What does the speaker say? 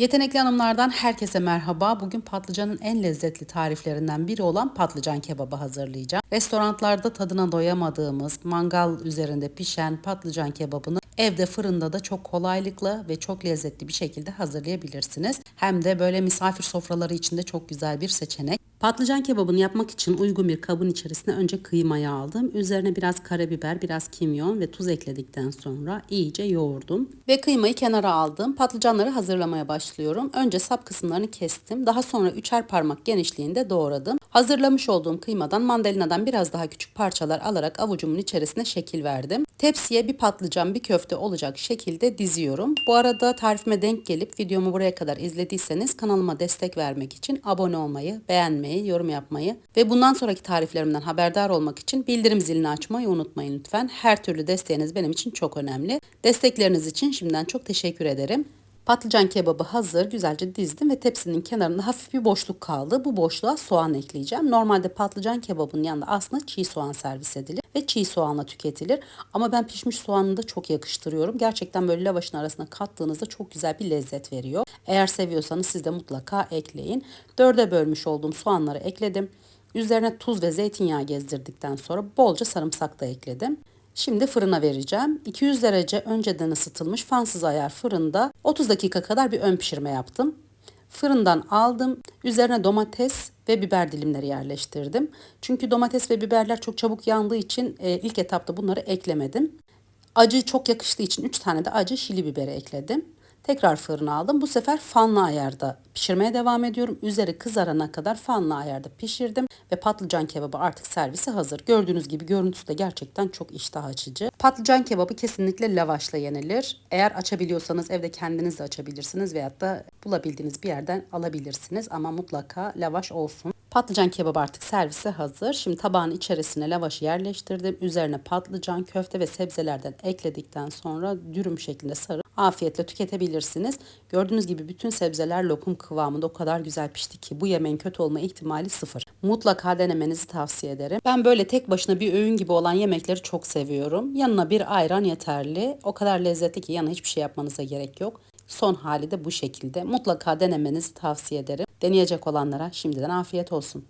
Yetenekli Hanımlardan herkese merhaba. Bugün patlıcanın en lezzetli tariflerinden biri olan patlıcan kebabı hazırlayacağım. Restoranlarda tadına doyamadığımız, mangal üzerinde pişen patlıcan kebabını evde fırında da çok kolaylıkla ve çok lezzetli bir şekilde hazırlayabilirsiniz. Hem de böyle misafir sofraları için de çok güzel bir seçenek. Patlıcan kebabını yapmak için uygun bir kabın içerisine önce kıymayı aldım. Üzerine biraz karabiber, biraz kimyon ve tuz ekledikten sonra iyice yoğurdum. Ve kıymayı kenara aldım. Patlıcanları hazırlamaya başlıyorum. Önce sap kısımlarını kestim. Daha sonra üçer parmak genişliğinde doğradım. Hazırlamış olduğum kıymadan mandalinadan biraz daha küçük parçalar alarak avucumun içerisine şekil verdim. Tepsiye bir patlıcan bir köfte olacak şekilde diziyorum. Bu arada tarifime denk gelip videomu buraya kadar izlediyseniz kanalıma destek vermek için abone olmayı, beğenmeyi, yorum yapmayı ve bundan sonraki tariflerimden haberdar olmak için bildirim zilini açmayı unutmayın lütfen. Her türlü desteğiniz benim için çok önemli. Destekleriniz için şimdiden çok teşekkür ederim. Patlıcan kebabı hazır. Güzelce dizdim ve tepsinin kenarında hafif bir boşluk kaldı. Bu boşluğa soğan ekleyeceğim. Normalde patlıcan kebabının yanında aslında çiğ soğan servis edilir ve çiğ soğanla tüketilir. Ama ben pişmiş soğanını da çok yakıştırıyorum. Gerçekten böyle lavaşın arasına kattığınızda çok güzel bir lezzet veriyor. Eğer seviyorsanız siz de mutlaka ekleyin. Dörde bölmüş olduğum soğanları ekledim. Üzerine tuz ve zeytinyağı gezdirdikten sonra bolca sarımsak da ekledim. Şimdi fırına vereceğim. 200 derece önceden ısıtılmış fansız ayar fırında 30 dakika kadar bir ön pişirme yaptım. Fırından aldım. Üzerine domates ve biber dilimleri yerleştirdim. Çünkü domates ve biberler çok çabuk yandığı için e, ilk etapta bunları eklemedim. Acı çok yakıştığı için 3 tane de acı şili biberi ekledim. Tekrar fırına aldım. Bu sefer fanlı ayarda pişirmeye devam ediyorum. Üzeri kızarana kadar fanlı ayarda pişirdim ve patlıcan kebabı artık servise hazır. Gördüğünüz gibi görüntüsü de gerçekten çok iştah açıcı. Patlıcan kebabı kesinlikle lavaşla yenilir. Eğer açabiliyorsanız evde kendiniz de açabilirsiniz veyahut da bulabildiğiniz bir yerden alabilirsiniz ama mutlaka lavaş olsun. Patlıcan kebabı artık servise hazır. Şimdi tabağın içerisine lavaşı yerleştirdim. Üzerine patlıcan, köfte ve sebzelerden ekledikten sonra dürüm şeklinde sarıp afiyetle tüketebilirsiniz. Gördüğünüz gibi bütün sebzeler lokum kıvamında o kadar güzel pişti ki bu yemeğin kötü olma ihtimali sıfır. Mutlaka denemenizi tavsiye ederim. Ben böyle tek başına bir öğün gibi olan yemekleri çok seviyorum. Yanına bir ayran yeterli. O kadar lezzetli ki yanına hiçbir şey yapmanıza gerek yok. Son hali de bu şekilde. Mutlaka denemenizi tavsiye ederim. Deneyecek olanlara şimdiden afiyet olsun.